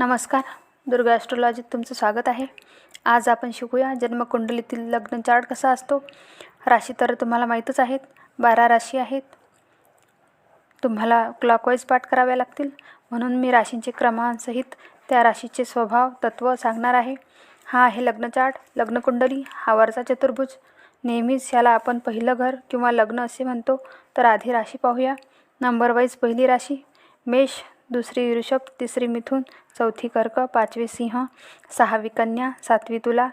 नमस्कार. दुर्गा ॲस्ट्रोलॉजीत तुमचं स्वागत आहे. आज आपण शिकूया जन्मकुंडलीतील लग्न चार्ट कसा असतो? राशी तर तुम्हाला माहीतच आहेत. बारा राशी आहेत. तुम्हाला क्लॉकवाईज पाठ कराव्या लागतील. म्हणून मी राशींचे क्रमांसहित त्या राशीचे स्वभाव तत्त्व सांगणार आहे. हा आहे लग्न चार्ट लग्नकुंडली हा वरचा चतुर्भुज. नेहमीच याला आपण पहिलं घर किंवा लग्न असे म्हणतो. तर आधी राशी पाहूया. नंबर वाईज पहिली राशी मेष दुसरी ऋषभ तिसरी मिथुन चौथी कर्क पाचवी सिंह सहावी कन्या सातवी तुला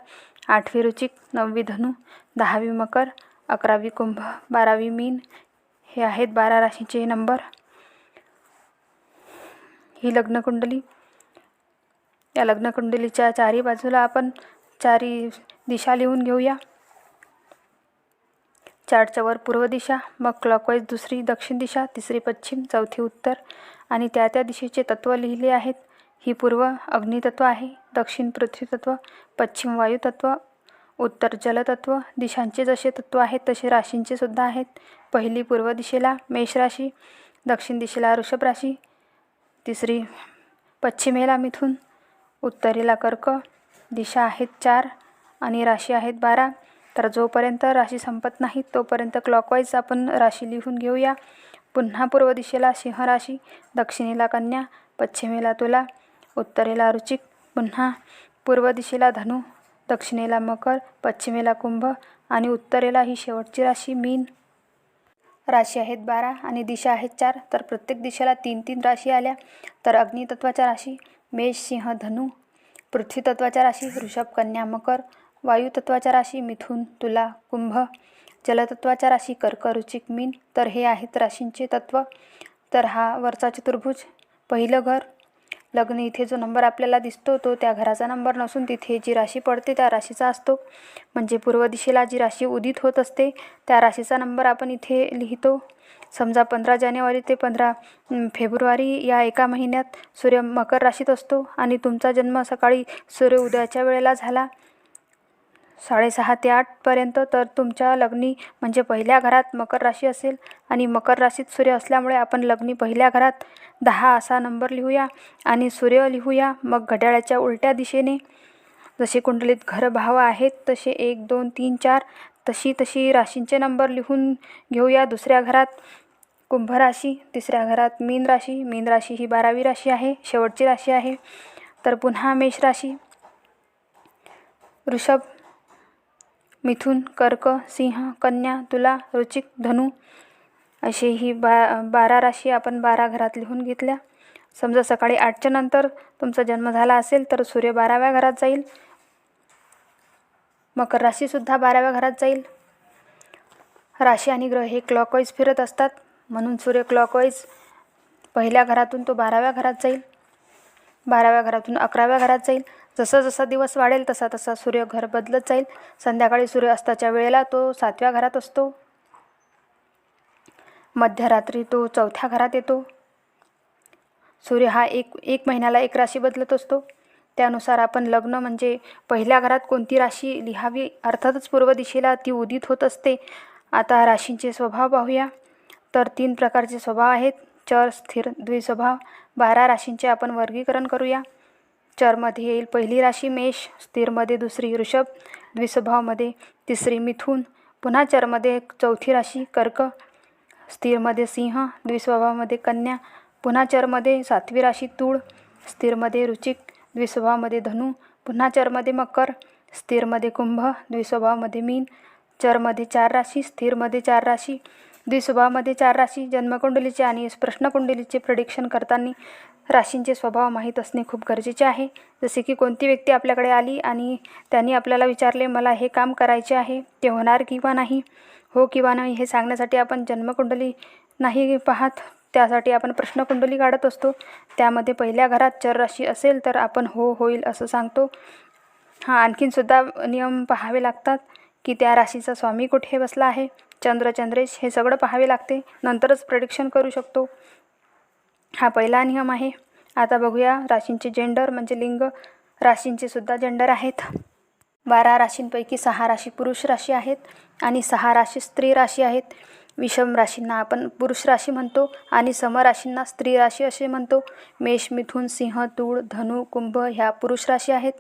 आठवी रुचिक नववी धनु दहावी मकर अकरावी कुंभ बारावी मीन. हे आहेत बारा राशीचे नंबर. ही लग्नकुंडली. या लग्नकुंडलीच्या चारी बाजूला आपण चारी दिशा लिहून घेऊया. चार्टच्या वर पूर्व दिशा मग क्लॉकवाईज दुसरी दक्षिण दिशा तिसरी पश्चिम चौथी उत्तर. आणि त्या त्या दिशेचे तत्त्व लिहिले आहेत. ही पूर्व अग्नितत्व आहे दक्षिण पृथ्वीतत्व पश्चिम वायुतत्व उत्तर जलतत्व दिशांचे जसे तत्व आहेत तसे राशींचे सुद्धा आहेत. पहिली पूर्व दिशेला मेष राशी दक्षिण दिशेला वृषभ राशी तिसरी पश्चिमेला मिथून उत्तरेला कर्क. दिशा आहेत चार आणि राशी आहेत बारा. तर जोपर्यंत राशी संपत नाही तोपर्यंत क्लॉकवाईज आपण राशी लिहून घेऊया. पुन्हा पूर्व दिशेला सिंह राशी दक्षिणेला कन्या पश्चिमेला तुला उत्तरेला रुचिक. पुन्हा पूर्व दिशेला धनु दक्षिणेला मकर पश्चिमेला कुंभ आणि उत्तरेला ही शेवटची राशी मीन. राशी आहेत बारा आणि दिशा आहेत चार. तर प्रत्येक दिशेला तीन तीन राशी आल्या. तर अग्नितत्वाच्या राशी मेष सिंह धनु. पृथ्वीतत्वाच्या राशी वृषभ कन्या मकर. वायुतत्वाच्या राशी मिथुन तुला कुंभ जलतत्वाच्या राशी कर्क रुचिक मीन तर हे आहेत राशींचे तत्व. तर हा वरचा चतुर्भुज पहिलं घर. लग्न इथे जो नंबर आपल्याला दिसतो तो त्या घराचा नंबर नसून तिथे जी राशी पडते त्या राशीचा असतो. म्हणजे पूर्व दिशेला जी राशी उदित होत असते त्या राशीचा नंबर आपण इथे लिहितो. समजा पंधरा जानेवारी ते पंधरा फेब्रुवारी या एका महिन्यात सूर्य मकर राशीत असतो आणि तुमचा जन्म सकाळी सूर्य उदयाच्या वेळेला झाला. साडेसहा ते आठपर्यंत तर तुमच्या लग्नी म्हणजे पहिल्या घरात मकर राशी असेल आणि मकर राशीत सूर्य असल्यामुळे आपण लग्नी पहिल्या घरात. दहा असा नंबर लिहूया आणि सूर्य लिहूया. मग घड्याळाच्या उलट्या दिशेने. जसे कुंडलीत घरभाव आहेत तसे एक दोन तीन चार तशी तशी राशींचे नंबर लिहून घेऊया दुसऱ्या घरात. कुंभ राशी तिसऱ्या घरात मीन राशी. मीन राशी ही बारावी राशी आहे शेवटची राशी आहे. तर पुन्हा मेष राशी. वृषभ मिथुन कर्क सिंह कन्या तुला रुचिक धनु असे ही बा बारा राशी आपण बारा घरात लिहून घेतल्या. समजा सकाळी आठच्या नंतर तुमचा जन्म झाला असेल तर सूर्य बाराव्या घरात जाईल. मकर राशीसुद्धा बाराव्या घरात जाईल. राशी आणि ग्रह हे क्लॉकवाईज फिरत असतात. म्हणून सूर्य क्लॉकवाईज पहिल्या घरातून तो बाराव्या घरात जाईल. बाराव्या घरातून अकराव्या घरात जाईल. जसं जसा दिवस वाढेल तसा तसा सूर्य घर बदलत जाईल. संध्याकाळी सूर्यास्ताच्या वेळेला तो सातव्या घरात असतो. मध्यरात्री तो चौथ्या घरात येतो. सूर्य हा एक एक महिन्याला एक राशी बदलत असतो. त्यानुसार आपण लग्न म्हणजे पहिल्या घरात कोणती राशी लिहावी? अर्थातच पूर्व दिशेला ती उदित होत असते. आता राशींचे स्वभाव पाहूया. तर तीन प्रकारचे स्वभाव आहेत. चर स्थिर द्विस्वभाव. बारा राशींचे आपण वर्गीकरण करूया. चरमध्ये येईल. पहिली राशी मेष स्थिरमध्ये दुसरी वृषभ द्विस्वभावमध्ये तिसरी मिथून. पुन्हा चरमध्ये चौथी राशी कर्क स्थिरमध्ये सिंह द्विस्वभावामध्ये कन्या. पुन्हा चरमध्ये सातवी राशी तूळ स्थिरमध्ये रुचिक द्विस्वभावामध्ये धनु. पुन्हा चरमध्ये मकर स्थिरमध्ये कुंभ द्विस्वभावामध्ये मीन. चरमध्ये चार राशी स्थिरमध्ये चार राशी. द्विस्वभावामध्ये चार राशी जन्मकुंडलीचे आणि प्रश्नकुंडलीचे प्रिडिक्शन करताना राशींचे स्वभाव माहीत असणे खूप गरजेचे आहे. जसे की कोणती व्यक्ती आपल्याकडे आली आणि त्यांनी आपल्याला विचारले मला हे काम करायचे आहे ते होणार किंवा नाही? हो किंवा नाही हे सांगण्यासाठी आपण जन्मकुंडली नाही पाहत त्यासाठी आपण प्रश्नकुंडली काढत असतो. त्यामध्ये पहिल्या घरात चर राशी असेल तर आपण हो होईल असं सांगतो. हां आणखीनसुद्धा नियम पाहावे लागतात की त्या राशीचा स्वामी कुठे बसला आहे? चंद्र चंद्रेश हे सगळं पाहावे लागते. नंतरच प्रडिक्शन करू शकतो. हा पहिला नियम आहे. आता बघूया राशींचे जेंडर म्हणजे लिंग. राशींचे सुद्धा जेंडर आहेत. बारा राशींपैकी सहा राशी पुरुष राशी आहेत आणि सहा राशी स्त्री राशी आहेत. विषम राशींना आपण पुरुष राशी म्हणतो आणि समराशींना स्त्री राशी असे म्हणतो. मेष मिथुन सिंह तूळ धनु कुंभ ह्या पुरुष राशी आहेत.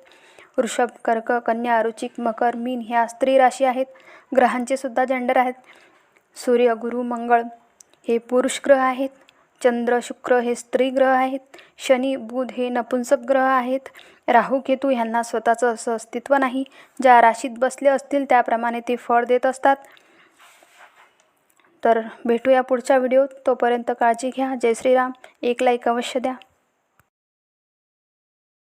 वृषभ कर्क कन्या रुचिक मकर मीन ह्या स्त्री राशी आहेत. ग्रहांचे सुद्धा जेंडर आहेत. सूर्य गुरु मंगळ हे पुरुष ग्रह आहेत. चंद्र शुक्र हे स्त्री ग्रह आहेत. शनी बुध हे नपुंसक ग्रह आहेत. राहू केतू ह्यांना स्वतःचं असं अस्तित्व नाही. ज्या राशीत बसले असतील त्याप्रमाणे ते फळ देत असतात. तर भेटूया पुढच्या व्हिडिओत तोपर्यंत काळजी घ्या. जय श्रीराम. एक लाईक अवश्य द्या.